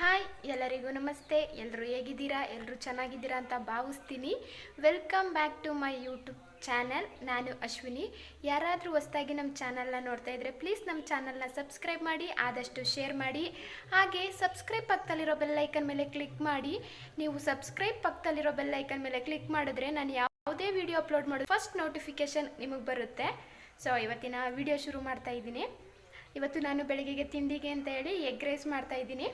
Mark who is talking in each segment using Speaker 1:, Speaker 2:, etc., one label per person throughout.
Speaker 1: Hi, ಎಲ್ಲರಿಗೂ ನಮಸ್ತೆ. ಎಲ್ಲರೂ ಹೇಗಿದ್ದೀರಾ? ಎಲ್ಲರೂ ಚೆನ್ನಾಗಿದ್ದೀರಾ ಅಂತ ಭಾವಿಸ್ತೀನಿ. Welcome back to my YouTube channel ನಾನು ಅಶ್ವಿನಿ. ಯಾರಾದರೂ ಹೊಸದಾಗಿ ನಮ್ಮ ಚಾನಲ್ನ ನೋಡ್ತಾ ಇದ್ದರೆ ಪ್ಲೀಸ್ ನಮ್ಮ ಚಾನಲ್ನ ಸಬ್ಸ್ಕ್ರೈಬ್ ಮಾಡಿ, ಆದಷ್ಟು ಶೇರ್ ಮಾಡಿ. ಹಾಗೆ ಸಬ್ಸ್ಕ್ರೈಬ್ ಪಕ್ಕದಲ್ಲಿರೋ ಬೆಲ್ ಲೈಕನ್ ಮೇಲೆ ಕ್ಲಿಕ್ ಮಾಡಿ. ನೀವು ಸಬ್ಸ್ಕ್ರೈಬ್ ಪಕ್ಕದಲ್ಲಿರೋ ಬೆಲ್ ಲೈಕನ್ ಮೇಲೆ ಕ್ಲಿಕ್ ಮಾಡಿದ್ರೆ ನಾನು ಯಾವುದೇ ವಿಡಿಯೋ ಅಪ್ಲೋಡ್ ಮಾಡೋದು ಫಸ್ಟ್ ನೋಟಿಫಿಕೇಷನ್ ನಿಮಗೆ ಬರುತ್ತೆ. ಸೊ ಇವತ್ತಿನ ವಿಡಿಯೋ ಶುರು ಮಾಡ್ತಾ ಇದ್ದೀನಿ. ಇವತ್ತು ನಾನು ಬೆಳಗ್ಗೆಗೆ ತಿಂಡಿಗೆ ಅಂತ ಹೇಳಿ ಎಗ್ ರೈಸ್ ಮಾಡ್ತಾ ಇದ್ದೀನಿ.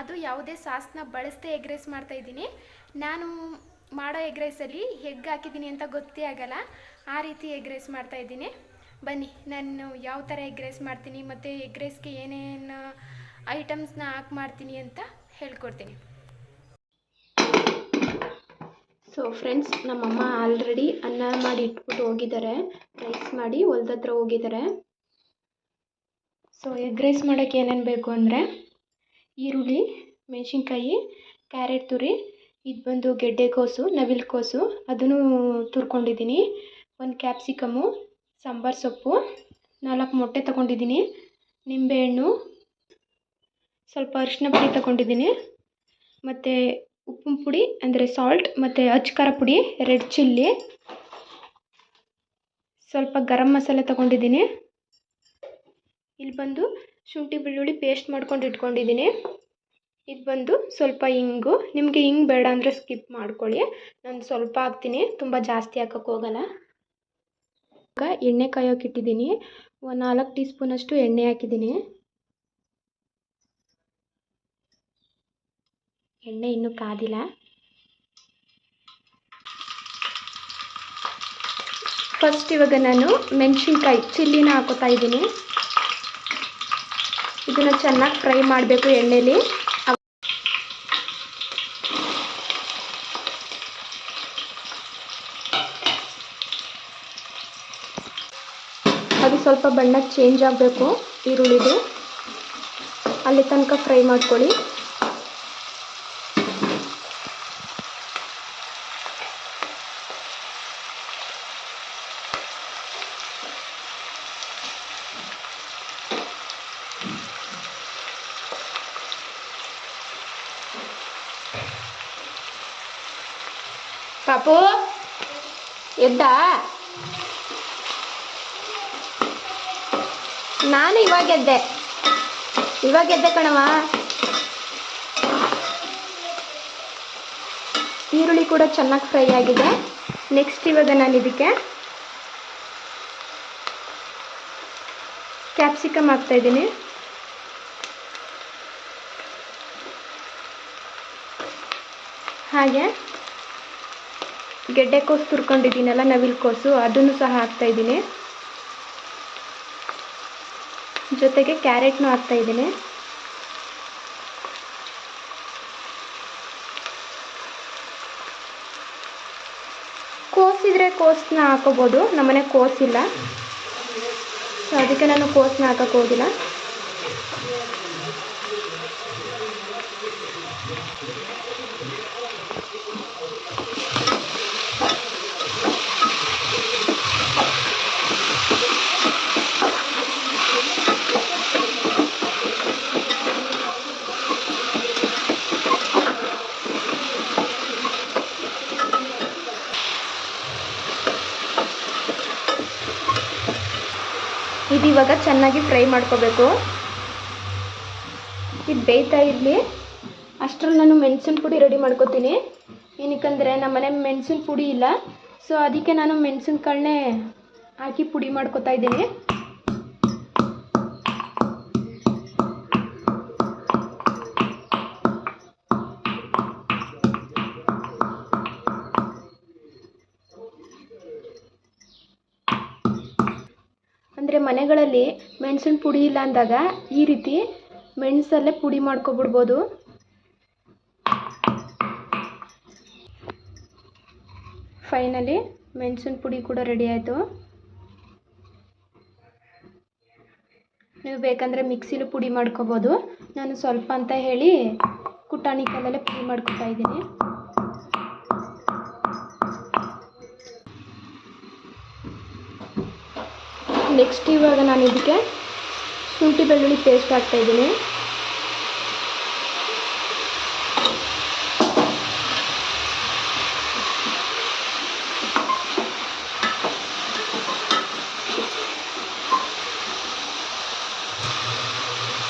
Speaker 1: ಅದು ಯಾವುದೇ ಸಾಸ್ನ ಬಳಸದೆ ಎಗ್ ರೈಸ್ ಮಾಡ್ತಾ ಇದ್ದೀನಿ. ನಾನು ಮಾಡೋ ಎಗ್ ರೈಸಲ್ಲಿ ಹೆಗ್ ಹಾಕಿದ್ದೀನಿ ಅಂತ ಗೊತ್ತೇ ಆಗಲ್ಲ. ಆ ರೀತಿ ಎಗ್ ರೈಸ್ ಮಾಡ್ತಾ ಇದ್ದೀನಿ. ಬನ್ನಿ, ನಾನು ಯಾವ ಥರ ಎಗ್ ರೈಸ್ ಮಾಡ್ತೀನಿ ಮತ್ತು ಎಗ್ ರೈಸ್ಗೆ ಏನೇನು ಐಟಮ್ಸ್ನ ಹಾಕಿ ಮಾಡ್ತೀನಿ ಅಂತ ಹೇಳ್ಕೊಡ್ತೀನಿ. ಸೊ ಫ್ರೆಂಡ್ಸ್ ನಮ್ಮಮ್ಮ ಆಲ್ರೆಡಿ ಅನ್ನ ಮಾಡಿ ಇಟ್ಬಿಟ್ಟು ಹೋಗಿದ್ದಾರೆ. ರೈಸ್ ಮಾಡಿ ಹೊಲ್ದ ಹತ್ರ ಹೋಗಿದ್ದಾರೆ. ಸೊ ಎಗ್ ರೈಸ್ ಮಾಡೋಕ್ಕೆ ಏನೇನು ಬೇಕು ಅಂದರೆ ಈರುಳ್ಳಿ, ಮೆಣಸಿನ್ಕಾಯಿ, ಕ್ಯಾರೆಟ್ ತುರಿ, ಇದು ಬಂದು ಗೆಡ್ಡೆಕೋಸು ನವಿಲುಕೋಸು ಅದನ್ನು ತುರ್ಕೊಂಡಿದ್ದೀನಿ. ಒಂದು ಕ್ಯಾಪ್ಸಿಕಮ್ಮು ಸಾಂಬಾರು ಸೊಪ್ಪು, ನಾಲ್ಕು ಮೊಟ್ಟೆ ತಗೊಂಡಿದ್ದೀನಿ. ನಿಂಬೆಹಣ್ಣು, ಸ್ವಲ್ಪ ಅರಿಶಿನ ಪುಡಿ ತಗೊಂಡಿದ್ದೀನಿ. ಮತ್ತು ಉಪ್ಪಿನ ಪುಡಿ, ಅಂದರೆ ಸಾಲ್ಟ್ ಮತ್ತು ಅಚ್ಕಾರ ಪುಡಿ ರೆಡ್ ಚಿಲ್ಲಿ ಸ್ವಲ್ಪ ಗರಂ ಮಸಾಲೆ ತಗೊಂಡಿದ್ದೀನಿ. ಇಲ್ಲಿ ಬಂದು ಶುಂಠಿ ಬೆಳ್ಳುಳ್ಳಿ ಪೇಸ್ಟ್ ಮಾಡ್ಕೊಂಡು ಇಟ್ಕೊಂಡಿದ್ದೀನಿ. ಇದು ಬಂದು ಸ್ವಲ್ಪ ಇಂಗು. ನಿಮಗೆ ಹಿಂಗೆ ಬೇಡ ಅಂದರೆ ಸ್ಕಿಪ್ ಮಾಡ್ಕೊಳ್ಳಿ. ನಾನು ಸ್ವಲ್ಪ ಹಾಕ್ತೀನಿ. ತುಂಬ ಜಾಸ್ತಿ ಹಾಕೋಕ್ಕೆ ಹೋಗಲ್ಲ. ಈಗ ಎಣ್ಣೆ ಕಾಯೋಕೆ ಇಟ್ಟಿದ್ದೀನಿ. ಒಂದು ನಾಲ್ಕು ಟೀ ಸ್ಪೂನಷ್ಟು ಎಣ್ಣೆ ಹಾಕಿದ್ದೀನಿ. ಎಣ್ಣೆ ಇನ್ನೂ ಕಾದಿಲ್ಲ. ಫಸ್ಟ್ ಇವಾಗ ನಾನು ಮೆಣಸಿನ್ಕಾಯಿ ಚಿಲ್ಲಿನ ಹಾಕೋತಾ ಇದ್ದೀನಿ. ಇದನ್ನು ಚೆನ್ನಾಗಿ ಫ್ರೈ ಮಾಡಬೇಕು ಎಣ್ಣೆಲಿ. ಅದು ಸ್ವಲ್ಪ ಬಣ್ಣ ಚೇಂಜ್ ಆಗಬೇಕು, ಈರುಳ್ಳಿದು. ಅಲ್ಲಿ ತನಕ ಫ್ರೈ ಮಾಡ್ಕೊಳ್ಳಿ. ಪಾಪು ಎದ್ದ? ನಾನು ಇವಾಗ ಎದ್ದೆ. ಇವಾಗ ಎದ್ದೆ ಕಣವ ಈರುಳ್ಳಿ ಕೂಡ ಚೆನ್ನಾಗಿ ಫ್ರೈ ಆಗಿದೆ. ನೆಕ್ಸ್ಟ್ ಇವಾಗ ನಾನು ಇದಕ್ಕೆ ಕ್ಯಾಪ್ಸಿಕಮ್ ಹಾಕ್ತಾ ಇದ್ದೀನಿ. ಹಾಗೆ. ಗೆಡ್ಡೆಕೋಸು ತುರ್ಕೊಂಡಿದ್ದೀನಲ್ಲ, ನವಿಲು ಕೋಸು, ಅದನ್ನು ಸಹ ಹಾಕ್ತಾ ಇದ್ದೀನಿ. ಜೊತೆಗೆ ಕ್ಯಾರೆಟ್ನು ಹಾಕ್ತಾ ಇದ್ದೀನಿ. ಕೋಸಿದ್ರೆ ಕೋಸನ್ನ ಹಾಕೋಬೋದು, ನಮ್ಮನೆ ಕೋಸಿಲ್ಲ. ಸೊ ಅದಕ್ಕೆ ನಾನು ಕೋಸನ್ನ ಹಾಕೋಕ್ಕೆ ಇದು ಇವಾಗ ಚೆನ್ನಾಗಿ ಫ್ರೈ ಮಾಡ್ಕೋಬೇಕು. ಇದು ಬೇಯ್ತಾ ಇರಲಿ. ಅಷ್ಟರಲ್ಲಿ ನಾನು ಮೆಣಸಿನ ಪುಡಿ ರೆಡಿ ಮಾಡ್ಕೋತೀನಿ. ಏನಕ್ಕಂದರೆ ನಮ್ಮ ಮನೆ ಮೆಣಸಿನ ಪುಡಿ ಇಲ್ಲ. ಸೊ ಅದಕ್ಕೆ ನಾನು ಮೆಣಸಿನ ಕಾಳನ್ನೇ ಹಾಕಿ ಪುಡಿ ಮಾಡ್ಕೋತಾ ಇದ್ದೀನಿ. ಮನೆಗಳಲ್ಲಿ ಮೆಣಸಿನ ಪುಡಿ ಇಲ್ಲ ಅಂದಾಗ ಈ ರೀತಿ ಮೆಣಸಲ್ಲೇ ಪುಡಿ ಮಾಡ್ಕೊಬಿಡ್ಬೋದು. ಫೈನಲಿ ಮೆಣಸಿನ ಪುಡಿ ಕೂಡ ರೆಡಿ ಆಯಿತು. ನೀವು ಬೇಕಂದರೆ ಮಿಕ್ಸಿಲೂ ಪುಡಿ ಮಾಡ್ಕೋಬೋದು. ನಾನು ಸ್ವಲ್ಪ ಅಂತ ಹೇಳಿ ಕುಟಾಣಿ ಕಲ್ಲಲ್ಲೇ ಪುಡಿ ಮಾಡ್ಕೊತಾ ಇದ್ದೀನಿ. ನೆಕ್ಸ್ಟ್ ಇವಾಗ ನಾನು ಇದಕ್ಕೆ ಶುಂಠಿ, ಬೆಳ್ಳುಳ್ಳಿ ಪೇಸ್ಟ್ ಹಾಕ್ತಾಯಿದ್ದೀನಿ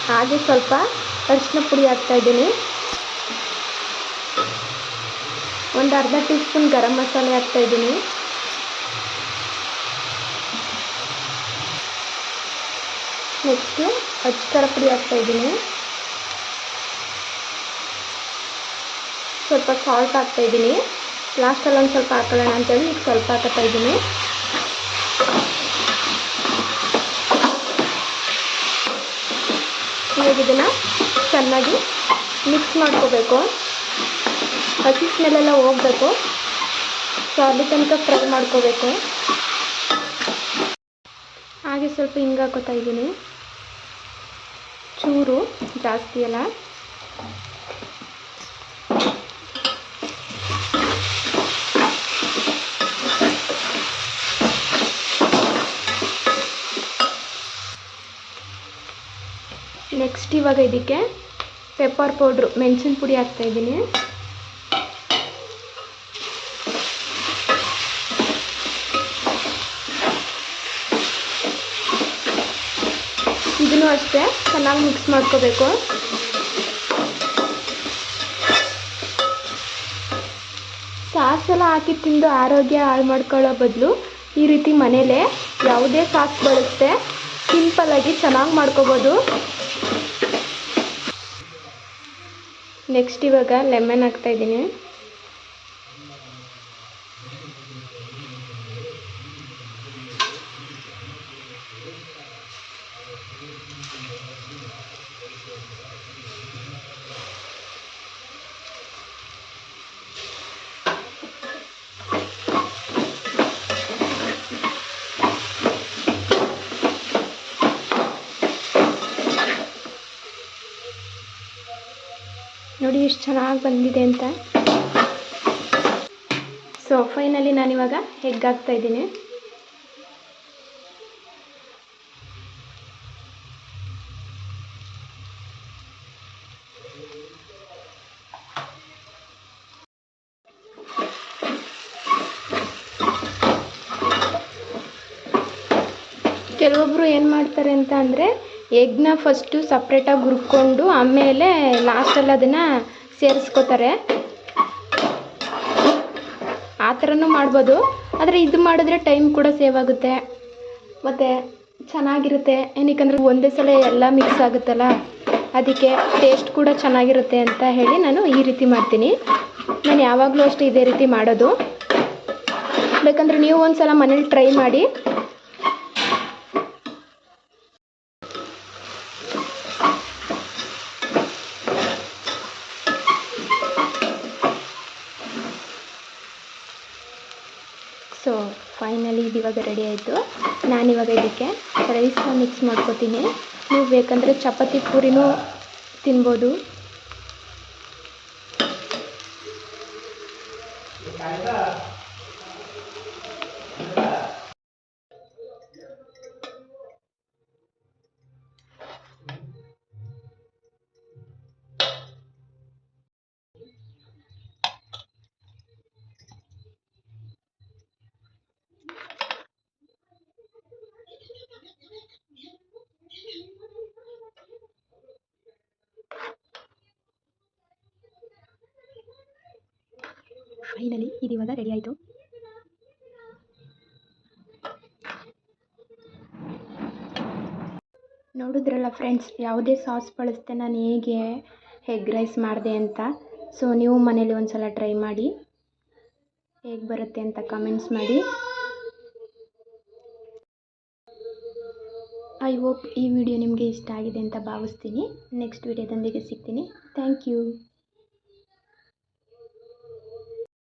Speaker 1: ಹಾಗೆ ಸ್ವಲ್ಪ ಅರಿಶಿನ ಪುಡಿ ಹಾಕ್ತಾಯಿದ್ದೀನಿ ಒಂದು ಅರ್ಧ ಟೀ ಸ್ಪೂನ್ ಗರಂ ಮಸಾಲೆ ಹಾಕ್ತಾಯಿದ್ದೀನಿ ನೆಕ್ಸ್ಟು ಅಚ್ಚರ ಪುಡಿ ಹಾಕ್ತಾಯಿದ್ದೀನಿ ಸ್ವಲ್ಪ ಸಾಲ್ಟ್ ಹಾಕ್ತಾಯಿದ್ದೀನಿ ಲಾಸ್ಟಲ್ಲಿ ಒಂದು ಸ್ವಲ್ಪ ಹಾಕೊಳ್ಳೋಣ ಅಂತೇಳಿ ಈಗ ಸ್ವಲ್ಪ ಹಾಕ್ತಾ ಇದ್ದೀನಿ. ಇವಾಗ ಇದನ್ನು ಚೆನ್ನಾಗಿ ಮಿಕ್ಸ್ ಮಾಡ್ಕೋಬೇಕು. ಹಸಿ ಸ್ಮೆಲ್ಲೆಲ್ಲ ಹೋಗಬೇಕು. ಸೊ ಅಲ್ಲಿ ತನಕ ಫ್ರೈ ಮಾಡ್ಕೋಬೇಕು. ಹಾಗೆ ಸ್ವಲ್ಪ ಹಿಂಗೆ ಹಾಕೋತಾ ಇದ್ದೀನಿ. ಚೂರು ಜಾಸ್ತಿ ಅಲ್ಲ. ನೆಕ್ಸ್ಟ್ ಇವಾಗ ಇದಕ್ಕೆ ಪೆಪ್ಪರ್ ಪೌಡ್ರು ಮೆಣಸಿನ ಪುಡಿ ಹಾಕ್ತಾಯಿದ್ದೀನಿ ಇದನ್ನು ಅಷ್ಟೇ. ಚೆನ್ನಾಗಿ ಮಿಕ್ಸ್ ಮಾಡ್ಕೋಬೇಕು. ಸಾಸ್ ಎಲ್ಲ ಹಾಕಿ ತಿಂದು ಆರೋಗ್ಯ ಹಾಳು ಮಾಡ್ಕೊಳ್ಳೋ ಬದಲು ಈ ರೀತಿ ಮನೇಲೇ ಯಾವುದೇ ಸಾಸ್ ಬರುತ್ತೆ ಸಿಂಪಲ್ ಆಗಿ ಚೆನ್ನಾಗಿ ಮಾಡ್ಕೋಬೋದು. ನೆಕ್ಸ್ಟ್ ಇವಾಗ ಲೆಮನ್ ಹಾಕ್ತಾಯಿದ್ದೀನಿ ನೋಡಿ ಎಷ್ಟು ಚೆನ್ನಾಗಿ ಬಂದಿದೆ ಅಂತ. ಸೊ ಫೈನಲಿ ನಾನಿವಾಗ ಹೆಗ್ ಹಾಕ್ತಾ ಇದ್ದೀನಿ. ಕೆಲವೊಬ್ರು ಏನು ಮಾಡ್ತಾರೆ ಅಂತ ಅಂದರೆ ಎಗ್ನ ಫಸ್ಟು ಸಪ್ರೇಟಾಗಿ ಹುರ್ಕೊಂಡು ಆಮೇಲೆ ಲಾಸ್ಟಲ್ಲಿ ಅದನ್ನು ಸೇರಿಸ್ಕೋತಾರೆ. ಆ ಥರನೂ ಮಾಡ್ಬೋದು. ಆದರೆ ಇದು ಮಾಡಿದ್ರೆ ಟೈಮ್ ಕೂಡ ಸೇವ್ ಆಗುತ್ತೆ. ಮತ್ತು ಚೆನ್ನಾಗಿರುತ್ತೆ. ಏನಕ್ಕಂದ್ರೆ ಒಂದೇ ಸಲ ಎಲ್ಲ ಮಿಕ್ಸ್ ಆಗುತ್ತಲ್ಲ? ಅದಕ್ಕೆ ಟೇಸ್ಟ್ ಕೂಡ ಚೆನ್ನಾಗಿರುತ್ತೆ ಅಂತ ಹೇಳಿ ನಾನು ಈ ರೀತಿ ಮಾಡ್ತೀನಿ. ನಾನು ಯಾವಾಗಲೂ ಅಷ್ಟೇ ಇದೇ ರೀತಿ ಮಾಡೋದು. ಬೇಕಂದ್ರೆ ನೀವು ಒಂದು ಸಲ ಮನೇಲಿ ಟ್ರೈ ಮಾಡಿ. ಫೈನಲಿ ಇದು ಇವಾಗ ರೆಡಿ ಆಯಿತು. ನಾನಿವಾಗ ಇದಕ್ಕೆ ರೈಸ್ನ ಮಿಕ್ಸ್ ಮಾಡ್ಕೊತೀನಿ. ನೀವು ಬೇಕಂದರೆ ಚಪಾತಿ ಪೂರಿನೂ ತಿನ್ಬೋದು. ಫೈನಲಿ ಇದು ಇವಾಗ ರೆಡಿ ಆಯಿತು. ನೋಡಿದ್ರಲ್ಲ ಫ್ರೆಂಡ್ಸ್ ಯಾವುದೇ ಸಾಸ್ ಬಳಸದೆ ನಾನು ಹೇಗೆ ಎಗ್ ರೈಸ್ ಮಾಡಿದೆ ಅಂತ. ಸೊ ನೀವು ಮನೇಲಿ ಒಂದು ಸಲ ಟ್ರೈ ಮಾಡಿ. ಹೇಗೆ ಬರುತ್ತೆ ಅಂತ ಕಮೆಂಟ್ಸ್ ಮಾಡಿ. ಐ ಹೋಪ್ ಈ ವಿಡಿಯೋ ನಿಮಗೆ ಇಷ್ಟ ಆಗಿದೆ ಅಂತ ಭಾವಿಸ್ತೀನಿ. ನೆಕ್ಸ್ಟ್ ವಿಡಿಯೋದೊಂದಿಗೆ ಸಿಗ್ತೀನಿ. Thank you